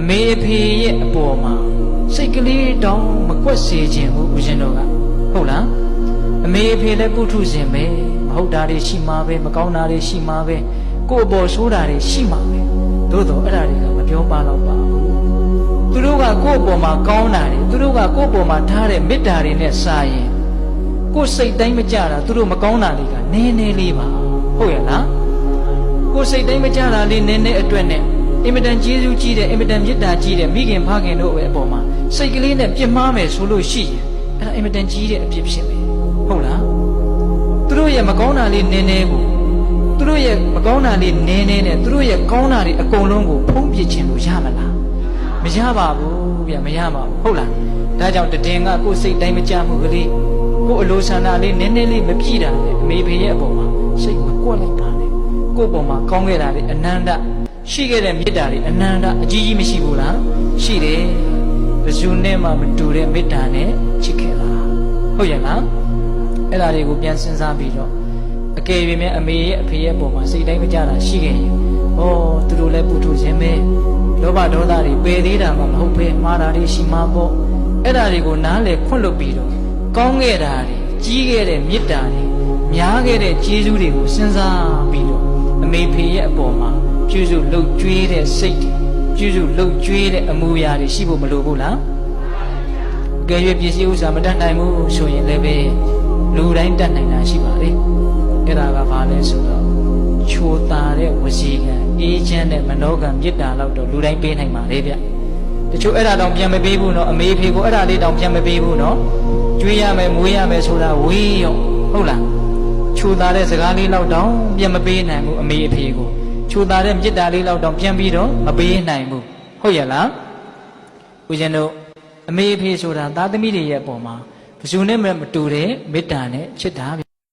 အမေအဖေရဲ့အပေါ်မှာစိတ်ကလေးတောင်မကွက်စေခြင်းဘူးဦးဇင်းတို့ကဟုတ်လားအမေအဖေလည်းပုထုဇဉ်ပဲမဟုတ်တာတွေရှိမှာပဲမကောင်းတာတွေရှိမှာပဲကိုယ့်အပေါ်ဆိုးတာတွေရှိမှာပဲသို့တော့အဲ့ဒါတွေကမပြောပါတော့ပါဘူးသူတို့ကကိုယ့်အပေါ်မှာကောင်းတာတွေသူတို့ကကိုယ့်အပေါ်မှာထားတဲ့မေတ္တာတွေနဲ့စာရင်ကိုယ်စိတ်တိုင်းမကြတာသူတို့မကောင်းတာတွေကနည်းနည်းလေးပါဟုတ်ရဲ့လားကိုယ်စိတ်တိုင်းမကြတာလေးနည်းနည်းအတွက်နဲ့ အင်မတန်ကျေးဇူးကြီးတဲ့အင်မတန်မေတ္တာကြီးတဲ့မိခင်ဖခင်တို့ရဲ့အပေါ်မှာစိတ်ကလေးနဲ့ပြစ်မှားမယ်ဆိုလို့ရှိရင်အဲ့ဒါအင်မတန်ကြီးတဲ့အဖြစ်ဖြစ်ပဲဟုတ်လားသူတို့ရဲ့မကောင်းတာလေးနည်းနည်းကိုသူတို့ရဲ့မကောင်းတာလေးနည်းနည်းနဲ့သူတို့ရဲ့ကောင်းတာတွေအကုန်လုံးကိုဖုံးပြစ်ခြင်းလို့ရမလားမရပါဘူးဗျမရပါဘူးဟုတ်လားဒါကြောင့်တည်င်ကကိုယ်စိတ်တိုင်းမကြမှုကလေးကိုယ်အလိုဆန္ဒလေးနည်းနည်းလေးမပြည့်တာလေအမေဖေရဲ့အပေါ်မှာစိတ်မကွက်လိုက်ပါနဲ့ကိုယ့်ပုံမှာကောင်းခဲ့တာတွေအနန္တ ရှိခဲ့တဲ့မေတ္တာတွေအနန္တအကြီးကြီးမရှိဘူးလားရှိတယ်ဘယ်သူနဲ့မှမတူတဲ့မေတ္တာနဲ့ချစ်ခဲ့တာဟုတ်ရဲ့လားအဲ့ဒါတွေကိုပြန်စဉ်းစားပြီးတော့အကယ်၍များအမေရဲ့အဖေရဲ့ပုံမှာစိတ်တိုင်းမကြတာရှိခဲ့ရင်ဩသူတို့လည်းပုထုဇဉ်ပဲလောဘဒေါသတွေပယ်သေးတာမှမဟုတ်ပဲမှားတာတွေရှိမှာပေါ့အဲ့ဒါတွေကိုနားလေခွန့်လွတ်ပြီးတော့ကောင်းခဲ့တာတွေကြီးခဲ့တဲ့မေတ္တာတွေများခဲ့တဲ့ကျေးဇူးတွေကိုစဉ်းစားပြီးတော့အမေဖေရဲ့အပေါ်မှာ ပြုစုလှုပ်ကြွေးတဲ့စိတ်တွေပြုစုလှုပ်ကြွေးတဲ့အမူအရာတွေရှိဖို့မလိုဘူးလား။ကြွယ်ပစ္စည်းဥစ္စာမတတ်နိုင်ဘူးဆိုရင်လည်းပဲလူတိုင်းတတ်နိုင်တာရှိပါလေ။အဲ့ဒါကဘာလဲဆိုတော့ချိုတာတဲ့ဝစီကံအေးချမ်းတဲ့မနောကံမေတ္တာလောက်တော့လူတိုင်းပေးနိုင်ပါလေဗျ။တချို့အဲ့ဒါတောင်ပြန်မပေးဘူးနော်အမေဖေကိုအဲ့ဒါလေးတောင်ပြန်မပေးဘူးနော်။ကြွေးရမယ်မွေးရမယ်ဆိုတာဝေးရောဟုတ်လား။ချူတာတဲ့စကားလေးလောက်တောင်ပြန်မပေးနိုင်ဘူးအမေအဖေကို ချူတာတဲ့မေတ္တာလေးလောက်တောင်ပြန်ပြီးတော့မပေးနိုင်ဘူးဟုတ်ရဲ့လားဦးဇင်းတို့အမေအဖေဆိုတာသားသမီးတွေရဲ့အပေါ်မှာဘယ်သူနဲ့မှမတူတဲ့မေတ္တာနဲ့ချစ်တာပဲ